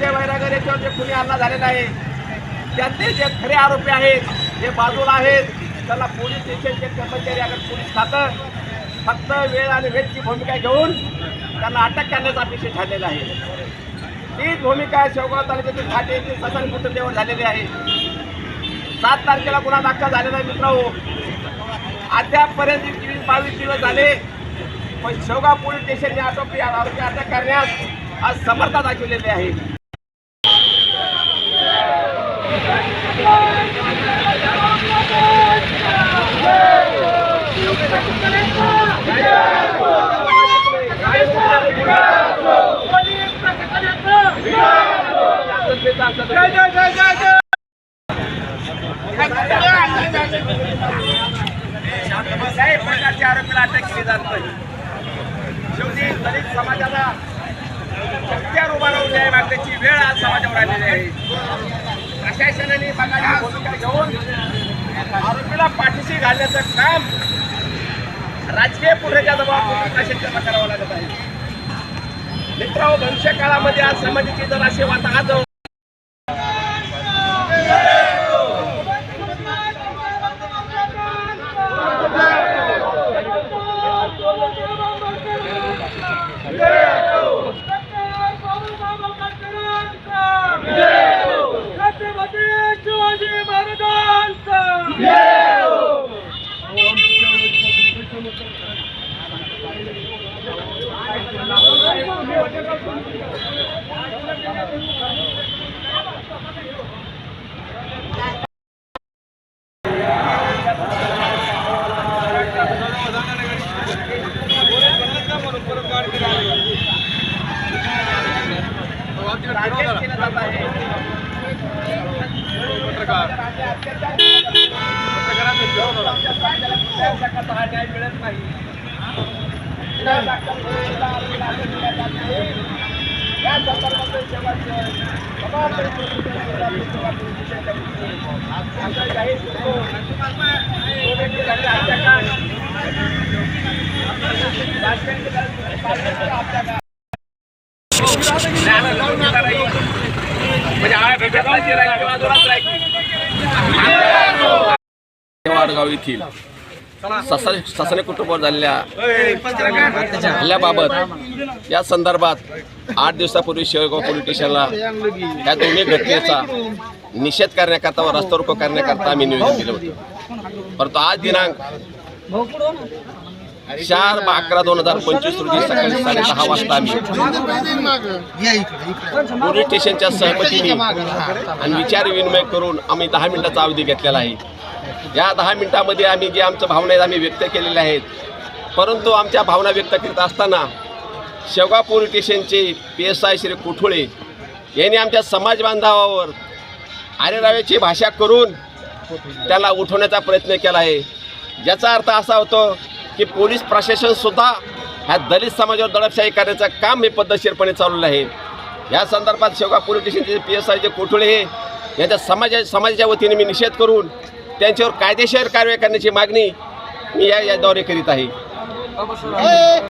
जे वैरागर याच्यावर जे कुणी हल्ला झालेला आहे त्यातले जे खरे आरोपी आहेत जे बाजूला आहेत त्यांना पोलीस स्टेशनचे कर्मचारी अगर पोलीस खातं फक्त वेळ आणि वेळची भूमिका घेऊन त्यांना अटक करण्याचा अपेक्षित ठरलेला आहे. तीच भूमिका शेवगाव तालुक्यातील फाटे येथील ससन कुटुंबीवर झालेली आहे. सात तारखेला गुन्हा दाखल झालेला आहे मित्रांनो. अद्यापपर्यंत वीस बावीस दिवस झाले पण शेवगाव पोलीस स्टेशनने आरोपी आरोपी अटक करण्यास आज समर्था दाखवलेली आहे. प्रकारच्या आरोपीला अटक केली जात नाही शेवटी दलित समाजाला सत्यावर उभा राहून न्याय मागण्याची वेळ आज समाजावर आलेली आहे. सरकारला पाठीशी घालण्याचं काम राजकीय पुढेच्या दबावापोटी प्रशासनाला करावं लागत आहे. मित्रांनो भविष्य काळामध्ये आज समाजाची जर असे वाताहत शिवाजी महाराजांचा राकेश केलं जात आहे न्याय मिळत नाही या म्हणजे वाडगाव येथील ससा ससाने कुटुंबावर झालेल्या हल्ल्याबाबत या संदर्भात आठ दिवसापूर्वी शेळगाव पोलीस स्टेशनला या दोन्ही घटनेचा निषेध करण्याकरता व रस्ता रोको करण्याकरता आम्ही निवेदन दिलं होतं. परंतु आज दिनांक चार अकरा दोन हजार पंचवीस रोजी सकाळी साडे दहा वाजता आम्ही पोलीस स्टेशनच्या सहमतीने आणि विचार विनिमय करून आम्ही दहा मिनिटाचा अवधी घेतलेला आहे. या दहा मिनिटामध्ये आम्ही जे आमच्या भावना आहेत आम्ही व्यक्त केलेल्या आहेत. परंतु आमच्या भावना व्यक्त करीत असताना शेवगाव पोलीस स्टेशनचे P S I Shri Kothole यांनी आमच्या समाज बांधवावर आरेराव्याची भाषा करून त्याला उठवण्याचा प्रयत्न केला आहे. ज्याचा अर्थ असा होतो की पोलीस प्रशासनसुद्धा ह्या दलित समाजावर दडपशाही करण्याचं काम हे पद्धतशीरपणे चालवलं आहे. या संदर्भात शेवगाव पोलीस स्टेशनचे पी एस आयचे कोठोळे हे यांच्या समाजा समाजाच्या वतीने मी निषेध करून त्यांच्यावर कायदेशीर कारवाई करण्याची मागणी मी या याद्वारे करीत आहे.